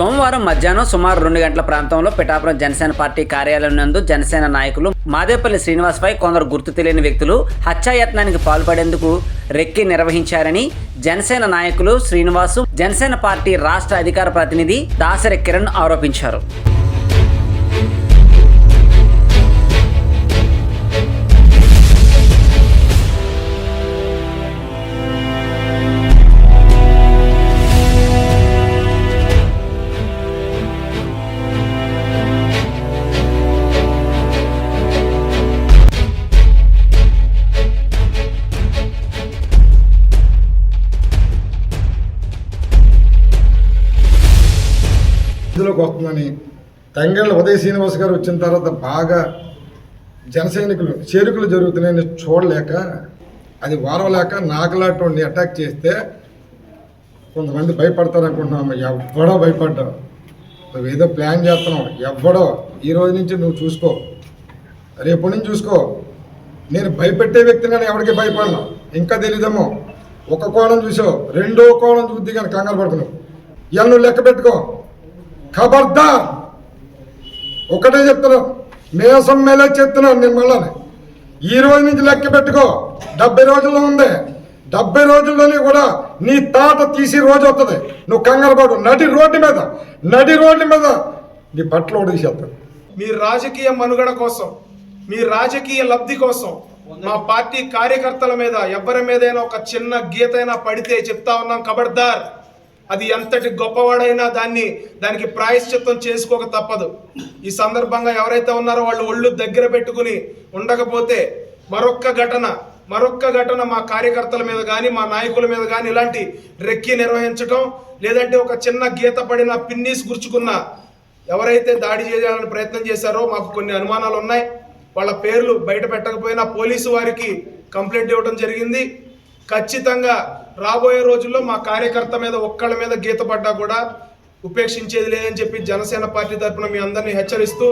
సోమవారం మధ్యాహ్నం సుమారు రెండు గంటల ప్రాంతంలో పిఠాపురం జనసేన పార్టీ కార్యాలయం నందు జనసేన నాయకులు మాదేపల్లి శ్రీనివాస్పై కొందరు గుర్తు తెలియని వ్యక్తులు హత్యాయత్నానికి పాల్పడేందుకు రెక్కి నిర్వహించారని జనసేన నాయకులు శ్రీనివాసు జనసేన పార్టీ రాష్ట్ర అధికార ప్రతినిధి దాసరి కిరణ్ ఆరోపించారు. ఇందులోకి వస్తుందని తంగళ్ళ ఉదయ శ్రీనివాస్ గారు వచ్చిన తర్వాత బాగా జన సైనికులు చేరుకులు జరుగుతున్నాయని చూడలేక అది వారవలేక నాగలాంటి అటాక్ చేస్తే కొంతమంది భయపడతారు అనుకుంటున్నాము ఎవ్వడో భయపడ్డావు. నువ్వు ఏదో ప్లాన్ చేస్తున్నావు. ఎవ్వడో. ఈ రోజు నుంచి నువ్వు చూసుకో. రేపు నుంచి చూసుకో. నేను భయపెట్టే వ్యక్తిని కానీ ఎవరికి భయపడను. ఇంకా తెలియదేమో ఒక కోణం చూసావు. రెండో కోణం చూద్ది కానీ కంగారు పడుతున్నావు. ఇవాళ నువ్వు లెక్క పెట్టుకో. ఖబర్దా ఒకటే చెప్తున్నాను మేసం మేలే చెప్తున్నాను నేను మళ్ళీ ఈ రోజు నుంచి లెక్క పెట్టుకో డెబ్బై రోజుల్లో ఉంది. డెబ్బై రోజుల్లోనే కూడా నీ తాట తీసి రోజు వస్తుంది నువ్వు కంగారు పడు నడి రోడ్డు మీద నడి రోడ్డు మీద నీ బట్టలు కూడా మీ రాజకీయ మనుగడ కోసం మీ రాజకీయ లబ్ధి కోసం మా పార్టీ కార్యకర్తల మీద ఎవరి మీదైనా ఒక చిన్న గీతైనా పడితే చెప్తా ఉన్నాం కబడ్దార్ అది ఎంతటి గొప్పవాడైనా దాన్ని దానికి ప్రాయశ్చిత్తం చేసుకోక తప్పదు. ఈ సందర్భంగా ఎవరైతే ఉన్నారో వాళ్ళు ఒళ్ళు దగ్గర పెట్టుకుని ఉండకపోతే మరొక్క ఘటన మరొక్క ఘటన మా కార్యకర్తల మీద కానీ మా నాయకుల మీద కానీ ఇలాంటి రెక్కి నిర్వహించడం లేదంటే ఒక చిన్న గీత పడిన పిన్నీస్ గుర్చుకున్న ఎవరైతే దాడి చేయాలని ప్రయత్నం చేశారో మాకు కొన్ని అనుమానాలు ఉన్నాయి. వాళ్ళ పేర్లు బయట పెట్టకపోయినా పోలీసు వారికి కంప్లైంట్ ఇవ్వడం జరిగింది. ఖచ్చితంగా రాబోయే రోజుల్లో మా కార్యకర్త మీద ఒక్కళ్ళ మీద గీత పడ్డా కూడా ఉపేక్షించేది లేదని చెప్పి జనసేన పార్టీ తరఫున మీ అందరినీ హెచ్చరిస్తూ